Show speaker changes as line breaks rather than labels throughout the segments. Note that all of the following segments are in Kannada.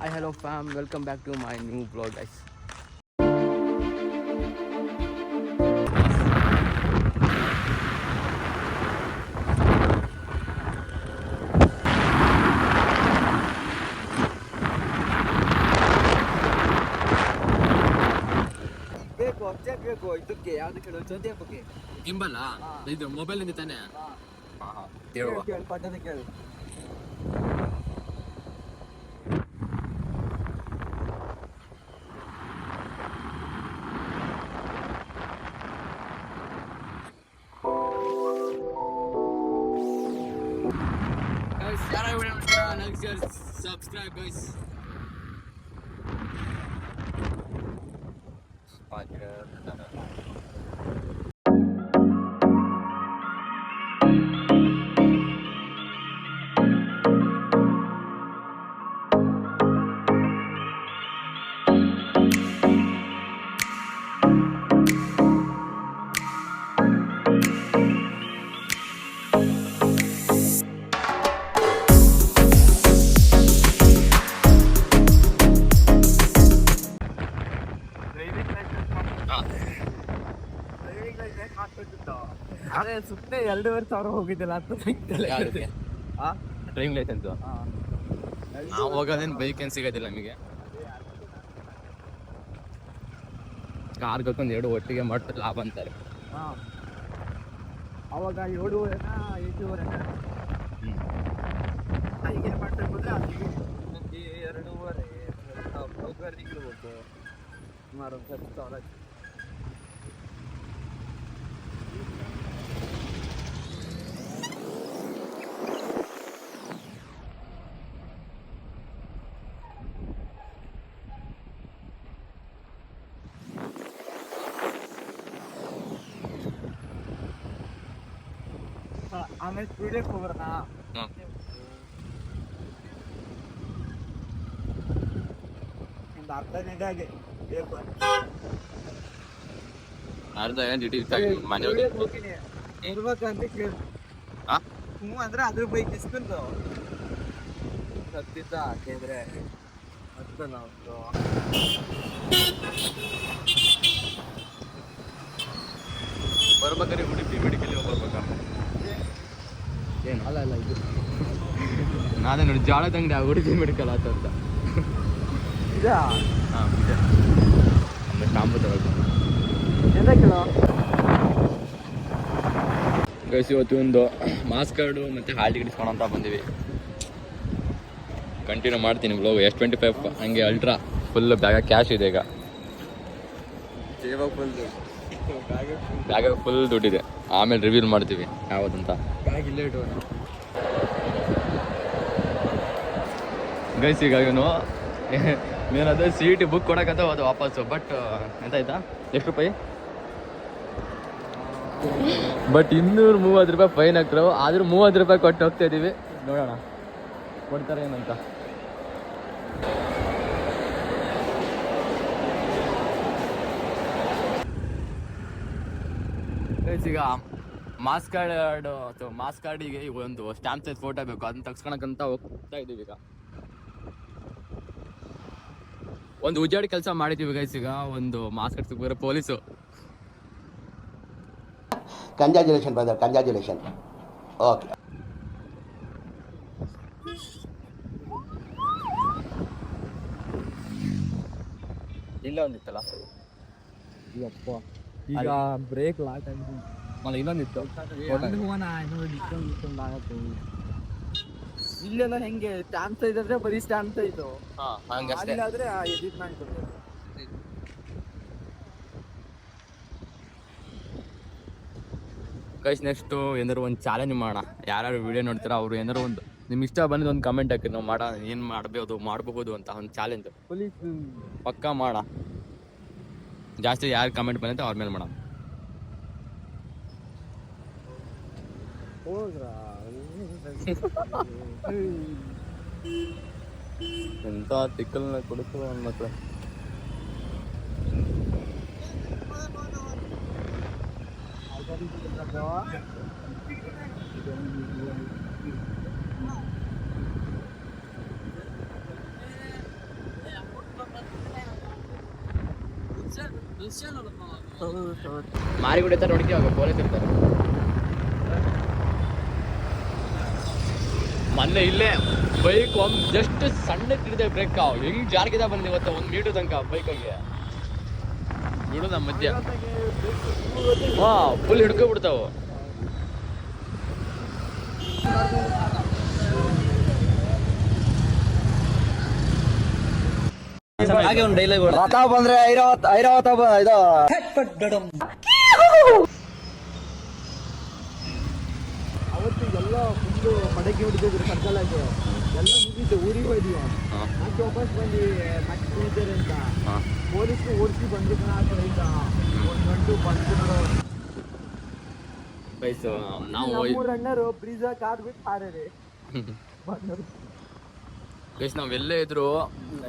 Hi, hello fam. Welcome back to my new vlog, guys.
ಬೇಕು ಅರ್ಜೆಂಟ್ ಬೇಕು ಇದಕ್ಕೆ ಯಾವ್ದು ಕೇಳು ಜೊತೆ ಬಗ್ಗೆ
ಗಿಂಬಲ್ಲ
ಹಾ.
ಇದು ಮೊಬೈಲ್ ಇಂದ ತಾನೆ
ಕೇಳು ಕೇಳು ಪಟ್ಟದ ಕೇಳು
ನೋಡ್ತೀರಾ ಲೈಕ್ ಶೇರ್
ಸುಮ್ಮನೆ ಎರಡೂವರೆ ಸಾವಿರ ಹೋಗಿದ್ದಿಲ್ಲ ಅಂತ?
Driving
licence.
ನಾವು ಹೋಗೋದೇನು ಬೈಕ್ ಏನು ಸಿಗೋದಿಲ್ಲ ನಮಗೆ. ಕಾರ್ ಒಂದು ಎರಡು ಒಟ್ಟಿಗೆ ಮಾಡ್ತಾರೆ ಲಾಭ ಅಂತಾರೆ.
ಅವಾಗ ಏಳುವರೆ ಎಂಟೂವರೆ ಹೀಗೆ ಮಾಡ್ಬೇಕು ಅಂದ್ರೆ ಅಲ್ಲಿಗೆ ಎರಡೂವರೆ ತಿಂಗಳು ಸುಮಾರು ಒಂದು ಸಾವಿರ ಆಯ್ತು. ಆ, ಆಮೇಲೆ ಕುಡಿಯಕ್ಕೆ
ಹೋಗ್ರಣ.
ಒಂದು ಅರ್ಧ ಗಂಟೆಗೆ ಬೇಕು
ಅರ್ಧ ಏನು ಮನೆ
ಹೋಗ್ತೀನಿ ಇರ್ಬೇಕಂತ ಕೇಳಿ? ಹ್ಞೂ ಅಂದ್ರೆ ಅದ್ರ ಬೈಕ್ ಇಸ್ಕೊಂಡು ಹತ್ತಿತ್ತ ಹಾಕಿದ್ರೆ ಹತ್ತು ನಾವು
ಬರ್ಬೇಕಾದ್ರೆ ಉಡುಪಿ ಮೆಡಿಕಲ್ ಬರ್ಬೇಕಾ ಏನು?
ಅಲ್ಲ ಅಲ್ಲ ಇದು.
ನಾನೇ ನೋಡಿ ಜಾಳದ ಅಂಗಡಿ ಆ ಉಡುಪಿ ಮೆಡಿಕಲ್ ಆತ ಅಂತ.
ಇದಾ?
ಹಾಂ ಇದೆ. ನಮ್ಮ ಶಾಂಪು ತಗೊಳ್ತೀನಿ.
ಎಂತ ಕೇಳೋ?
ಗೈಸ್ ಇವತ್ತು ಒಂದು ಮಾಸ್ಕ್ ಕಾರ್ಡು ಮತ್ತು ಹಾಲ್ ಟಿಕೆಟ್ ಅಂತ ಬಂದೀವಿ. ಕಂಟಿನ್ಯೂ ಮಾಡ್ತೀನಿ ಬ್ಲೋಗ್ ಎಸ್ ಟ್ವೆಂಟಿ ಫೈವ್ ಹಂಗೆ ಅಲ್ಟ್ರಾ ಫುಲ್ ಬ್ಯಾಗ ಕ್ಯಾಶ್ ಇದೆ ಈಗ. ಬ್ಯಾಗ ಫುಲ್ ದುಡ್ಡಿದೆ. ಆಮೇಲೆ ರಿವೀಲ್ ಮಾಡ್ತೀವಿ. ಯಾವುದಂತ. ಗೈಸ್ ಈಗ ಇವನು ಏನದು ಸಿ ಇ ಟಿ ಬುಕ್ ಕೊಡಕತ್ತ ಹೋದ ವಾಪಸ್ಸು ಬಟ್ ಎಂತಾಯ್ತಾ? ಎಷ್ಟು ರೂಪಾಯಿ? ಬಟ್ ಇನ್ನೂರು ಮೂವತ್ತು ರೂಪಾಯಿ ಫೈನ್ ಹಾಕ್ತಾರೆ ಆದರೂ ಮೂವತ್ತು ರೂಪಾಯಿ ಕೊಟ್ಟು ಹೋಗ್ತಾ ಇದೀವಿ. ನೋಡೋಣ. ಕೊಡ್ತಾರೆ ಏನಂತ. Guys, ಈಗ ಮಾಸ್ ಕಾರ್ಡ್ ಅಥವಾ ಮಾಸ್ ಕಾರ್ಡಿಗೆ ಒಂದು ಸ್ಟ್ಯಾಂಪ್ ಸೈಜ್ ಫೋಟೋ ಬೇಕು. ಅದನ್ನ ತಗ್ಸ್ಕೊಳಕಂತ ಹೋಗ್ತಾ ಇದೀವಿ ಈಗ. ಒಂದು ಉಜ್ಜಾಡಿ ಕೆಲಸ ಮಾಡಿದ್ದೀವಿ ಗೈಸ್ ಈಗ. ಒಂದು ಮಾಸ್ ಕಾರ್ಡ್ ಸಿಗ್ಬೇಕು police
Congratulations, brother Congratulations. Okay
ಇಲ್ಲ ಒಂದಿತ್ತಲ್ಲ?
ಯಪ್ಪ. ಈಗ ಬ್ರೇಕ್ ಲಾಟ್ ಆಗಿದೆ
ಮಲ್ಲ ಇನ್ನೊಂದಿತ್ತು.
ಇಲ್ಲೆಲ್ಲ ಹೆಂಗೆ ಸ್ಟ್ಯಾಂಡ್ ಸೈಜ್ ಅಂದ್ರೆ ಬರೀ ಸ್ಟ್ಯಾಂಡ್ ಸೈಜ್ ಅಲ್ಲಾದ್ರೆ ಎಡಿಟ್ ಮಾಡ್ಕೊಡ್ತಾರೆ
ಕೈಸ್ ನೆಕ್ಸ್ಟು ಏನಾದ್ರು ಒಂದು ಚಾಲೆಂಜ್ ಮಾಡೋಣ. ಯಾರ್ಯಾರು ವಿಡಿಯೋ ನೋಡ್ತೀರಾ ಅವರು ಏನಾದ್ರು ಒಂದು ನಿಮ್ಗೆ ಇಷ್ಟ ಬಂದಿದ್ದು ಒಂದು ಕಮೆಂಟ್ ಹಾಕಿ. ನಾವು ಮಾಡೋಣ ಏನು ಮಾಡಬಹುದು ಮಾಡಬಹುದು ಅಂತ ಒಂದು ಚಾಲೆಂಜ್
ಪೊಲೀಸ್
ಪಕ್ಕಾ ಮಾಡ. ಜಾಸ್ತಿ ಯಾರು ಕಮೆಂಟ್ ಬಂದೈತೆ ಅವ್ರ ಮೇಲೆ ಮಾಡೋಣ
ಹೋದ್ರ
ಎಂತ ತಿಕ್ಕಲ್ನ ಕೊಡುತ್ತೋ ನನ್ನ ಮಕ್ಳು ಮಾರಿಗುಡಿ ಹತ್ರ ನೋಡಿದ್ವಿ ಅವಾಗ ಪೊಲೀಸ್ ಇರ್ತಾರೆ. ಮೊನ್ನೆ ಇಲ್ಲೇ ಬೈಕ್ ಒಂದ್ ಜಸ್ಟ್ ಸಣ್ಣ ಹಿಡಿದೆ ಬ್ರೇಕ್ ಹೆಂಗ್ ಜಾರ್ಗಿದ ಬಂದ ಇವತ್ತು? ಒಂದ್ ಮೀಟರ್ ತನಕ ಬೈಕಾಗೆ ಬಿಡುದ ಮಧ್ಯ. ಹಾ ಫುಲ್ ಹಿಡ್ಕೊ
ಹಾಗೆ ಒಂದು ಡೈಲಾಗ್
ರಥ ಬಂದ್ರೆ ಐರಾವತ್ ಐರಾವತ ಇದು
ಅವತ್ತು ಎಲ್ಲ ಫುಲ್ಲು ಮಡಕೆ ಹೊಡಿತಿದ್ರು ಸರ್ಕಲಾಗಿ ಎಲ್ಲ ಮುಗಿತು ಊರಿಗೆ ಹೋಯ್ತೀವಿ ಮತ್ತೆ ವಾಪಸ್ ಬಂದು ಮತ್ತೆ ಕುಡಿತಾರೆ ಅಂತ. ಪೊಲೀಸ್ ಓಡಿಸಿ ಬಂದ್ರು ಆ ಕಡೆಯಿಂದ ಒಂದು ಗಂಟು
ನಾವು
ನಮ್ಮೂರ ಅಣ್ಣರು ಬ್ರಿಜ ಕಾರ್ ಬಿಟ್ಟು ಹಾರೇ ಬಂದರು
ಗೈಸ್ ನಾವೆಲ್ಲೇ ಇದ್ರು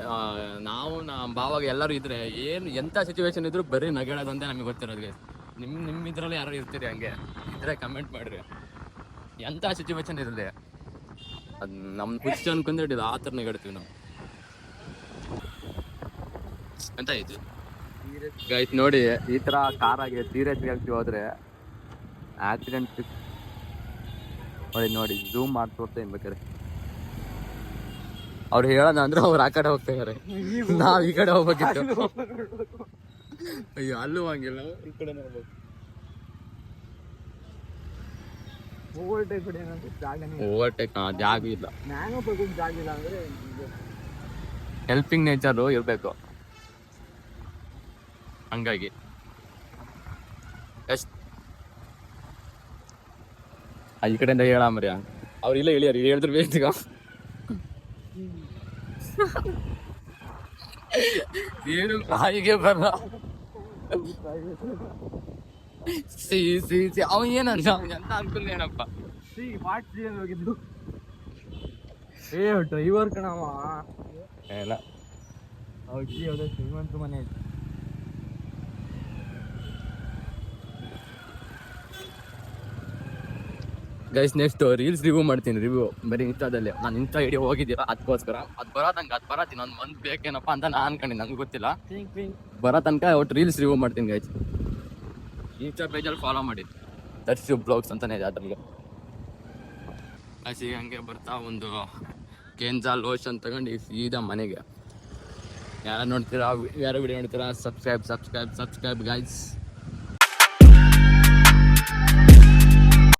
ಆ, ನಾವು ನಮ್ಮ ಭಾವಾಗ ಎಲ್ಲರೂ ಇದ್ರೆ ಏನು ಎಂಥ ಸಿಚುವೇಶನ್ ಇದ್ರು ಬರೀ ನಗಾಡೋದಂತೆ ನಮಗೆ ಗೊತ್ತಿರೋದು ಗೈಸ್ ನಿಮ್ಮ ನಿಮ್ಮ ಇದರಲ್ಲಿ ಯಾರು ಇರ್ತೀರಿ ಹಂಗೆ? ಇದ್ರೆ ಕಮೆಂಟ್ ಮಾಡ್ರಿ. ಎಂಥ ಸಿಚುವೇಶನ್ ಇರಲಿ? ಅದು ನಮ್ಮ ಖುಷಿ ಅನ್ಕೊಂಡ್ರೆ ಹಿಡಿದು ಆ ಥರ ನಗಡ್ತೀವಿ ನಾವು. ಅಂತ ಆಯ್ತು ಗೈಸ್ ನೋಡಿ ಈ ಥರ ಕಾರಾಗಿ ಸೀರಿಯಸ್ ಆಗ್ತೀವಿ ಹೋದ್ರೆ ಆಕ್ಸಿಡೆಂಟ್ ನೋಡಿ ನೋಡಿ ಝೂಮ್ ಮಾಡಿ ತೋರ್ತಾ ಬೇಕಾರೆ ಅವ್ರು ಹೇಳೋಣ ಅಂದ್ರೆ ಅವ್ರು ಆ ಕಡೆ ಹೋಗ್ತಾ ಇದಾರೆ. ನಾವ್ ಈ ಕಡೆ ಹೋಗ್ಬೇಕಿತ್ತು. ಅಯ್ಯೋ ಅಲ್ಲೂ ಹಂಗಿಲ್ಲ. ಈ ಕಡೆ ಹೋಗ್ಬೇಕು.
ಓವರ್ಟೇಕ್
ಓವರ್ಟೇಕ್ ಜಾಗ ಇಲ್ಲ.
ಜಾಗ ಇಲ್ಲ ಅಂದ್ರೆ
ಹೆಲ್ಪಿಂಗ್ ನೇಚರು ಇರಬೇಕು. ಹಂಗಾಗಿ. ಎಷ್ಟ್ ಈ ಕಡೆಯಿಂದ ಹೇಳ ಮರ್ಯ. ಅವ್ರು ಇಲ್ಲ ಇಳಿಯಾರ ಹೇಳಿದ್ರು ಬೇಗ. ಏನು ಬಾಯಿಗೆ ಬರ ಸಿ ಸಿ ಸಿ. ಅವ ಏನಂತ ಅಂತ ಅನ್ಕೊಂಡೇನಪ್ಪ
ಸಿ ವಾಟ್ ಸಿ ಹೋಗಿದ್ದು. ಏ ಡ್ರೈವರ್ ಕಣವ
ಇಲ್ಲ.
ಅವ್ರಿಗೆ ಅದೇ ಶ್ರೀಮಂತ ಮನೆ ಐತಿ.
ಗೈಸ್ ನೆಕ್ಸ್ಟ್ ರೀಲ್ಸ್ ರಿವ್ಯೂ ಮಾಡ್ತೀನಿ ರಿವ್ಯೂ ಬರೀ ಇನ್ಸ್ಟಾದಲ್ಲಿ ನಾನು ಇಂಥ ಐಡಿ ಹೋಗಿದ್ದೀರ? ಅದಕ್ಕೋಸ್ಕರ ಅದು ಬರೋ ತನಕ ಅದು ಬರತ್ತೀನಿ ಒಂದು ಮಂತ್ ಬೇಕೇನಪ್ಪ ಅಂತ ನಾನು ಅನ್ಕೊಂಡಿನಿ ನನಗೆ ಗೊತ್ತಿಲ್ಲ. ಬರೋ ತನಕ ಒಟ್ಟು ರೀಲ್ಸ್ ರಿವ್ಯೂ ಮಾಡ್ತೀನಿ ಗೈಸ್ ಇನ್ಸ್ಟಾ ಪೇಜಲ್ಲಿ ಫಾಲೋ ಮಾಡಿ. ದರ್ಶು ಬ್ಲಾಗ್ಸ್ ಅಂತಲೇ ಇದೆ ಅದ್ರಲ್ಲಿ. ಗೈಸ್ ಈಗ ಹಂಗೆ ಬರ್ತಾ ಒಂದು ಕೆಂಜಾ ಲೋಷನ್ ತಗೊಂಡು ಸೀದಾ ಮನೆಗೆ. ಯಾರು ನೋಡ್ತೀರಾ ಯಾರು ವಿಡಿಯೋ ನೋಡ್ತೀರಾ ಸಬ್ಸ್ಕ್ರೈಬ್ ಸಬ್ಸ್ಕ್ರೈಬ್ ಸಬ್ಸ್ಕ್ರೈಬ್ ಗೈಸ್